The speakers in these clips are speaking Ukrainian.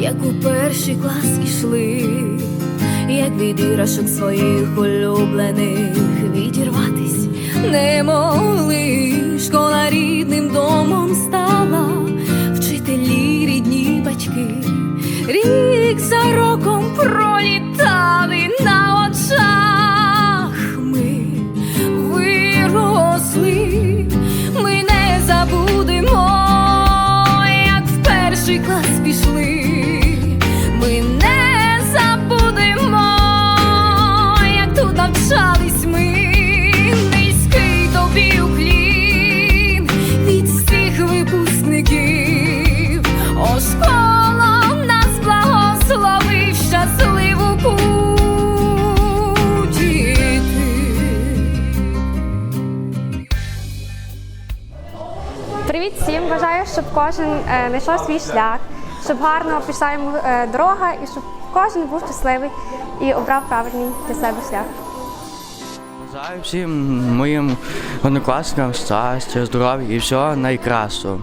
як у перший клас ішли, як від іграшок своїх улюблених відірватись не могли. Школа рідним домом стала, вчителі, рідні батьки, рік за перший клас пішли. Ми не забудемо, як тут навчались Привіт всім! Бажаю, щоб кожен е, знайшов свій шлях, щоб гарно пішла йому е, дорога і щоб кожен був щасливий і обрав правильний для себе шлях. Бажаю всім моїм однокласникам щастя, здоров'я і всього найкращого.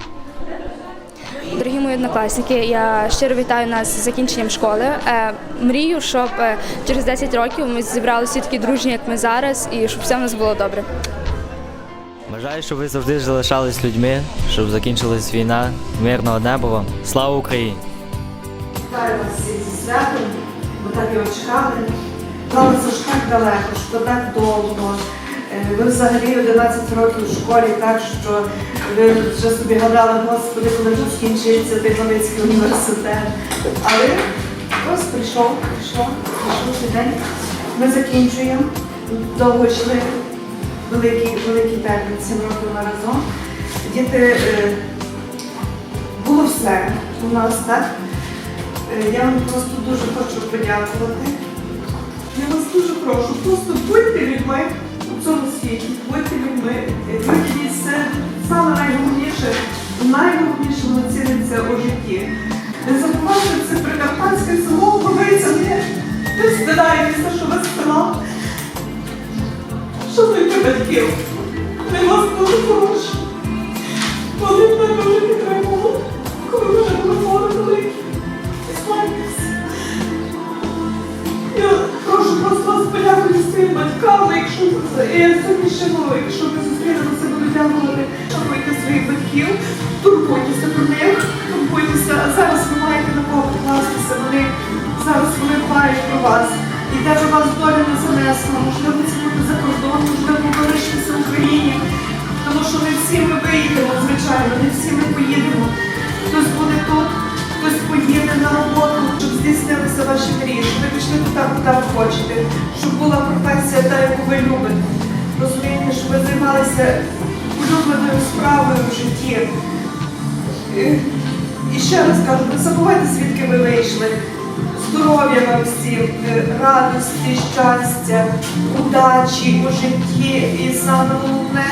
Дорогі мої однокласники, я щиро вітаю нас з закінченням школи. Е, Мрію, щоб е, через 10 років ми зібралися такі дружні, як ми зараз, і щоб все в нас було добре. Бажаю, щоб ви завжди залишались людьми, щоб закінчилась війна, мирного неба вам. Слава Україні! Вітаю вас всіх зі святом, бо так його чекали. Здалося ж так далеко, що так довго. Е, Ви взагалі 11 років в школі, так що ви вже собі гадали, господи, коли ж скінчиться той Хмельницький університет. Але ось прийшов, прийшов, прийшов цей день. Ми закінчуємо. Довго йшли великий, великий термін, 7 років ми разом. Діти, е, було все у нас, так? Е, Я вам просто дуже хочу подякувати. Я вас дуже прошу, просто будьте людьми у цьому світі, будьте людьми. Е, Людяність це саме найголовніше, найголовніше ціниться у житті. Не забувайте, це прикарпатське село Ковиця, не, не стидаєтеся, що ви з села. Шануйте батьків. Вони вас дуже хороші. Вони мене дуже підтримували, коли вже були великі. Я прошу просто вас подякувати своїм батькам, якщо це я сьогодні ще мало, якщо ви зустрінемося, буду дякувати. Шануйте своїх батьків, турбуйтеся про них, турбуйтеся. Зараз ви маєте на кого покластися. Вони зараз вони дбають про вас. Де би вас доля не можливо, це буде за кордон, можливо, ви лишитеся в Україні. Тому що не всі ми виїдемо, звичайно, не всі ми поїдемо. Хтось буде тут, хтось поїде на роботу, щоб здійснилися ваші мрії, щоб ви пішли туди, куди ви хочете, щоб була професія та, яку ви любите. Розумієте, щоб ви займалися улюбленою справою в житті. І ще раз кажу, не забувайте, звідки ви вийшли. Здоров'я вам всім, е, радості, щастя, удачі у житті і саме головне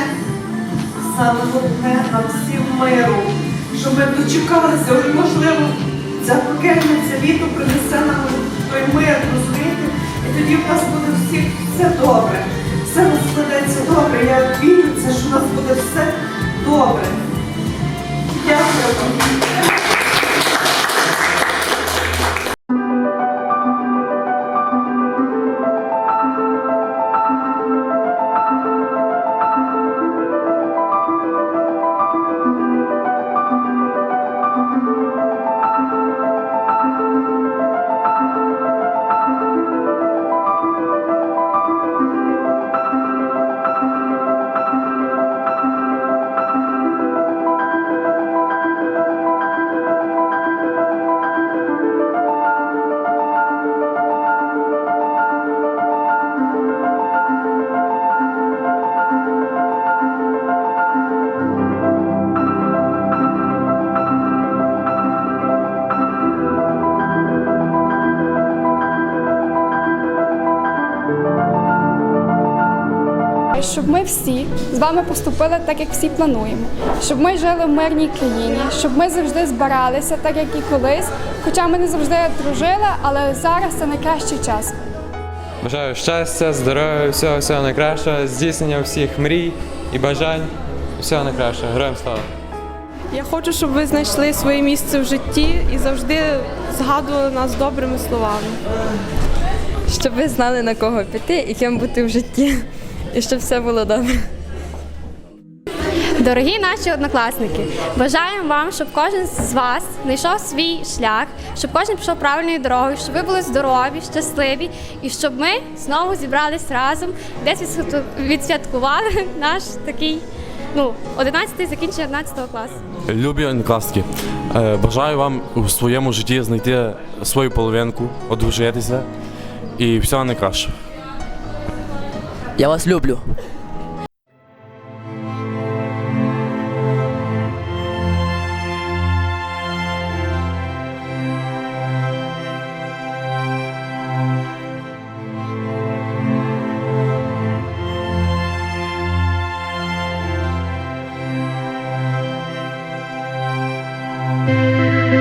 саме головне нам всім миру, щоб ми дочекалися, ой, можливо, ця пекельниця літо принесе нам той мир, розумієте? І тоді в нас буде всіх все добре. Все складеться добре. Я вірю це, що у нас буде все добре. Дякую вам. Щоб ми всі з вами поступили так, як всі плануємо, щоб ми жили в мирній країні, щоб ми завжди збиралися, так як і колись. Хоча ми не завжди дружили, але зараз це найкращий час. Бажаю щастя, здоров'я, всього, всього найкращого, здійснення всіх мрій і бажань. Всього найкращого. Героям слава! Я хочу, щоб ви знайшли своє місце в житті і завжди згадували нас добрими словами. Щоб ви знали на кого піти і ким бути в житті. І щоб все було добре. Дорогі наші однокласники, бажаємо вам, щоб кожен з вас знайшов свій шлях, щоб кожен пішов правильною дорогою, щоб ви були здорові, щасливі і щоб ми знову зібрались разом, десь відсвяткували наш такий, ну, 11 закінчення 11 класу. Любі однокласники, е, бажаю вам у своєму житті знайти свою половинку, одружитися і всього найкращого. Я вас люблю.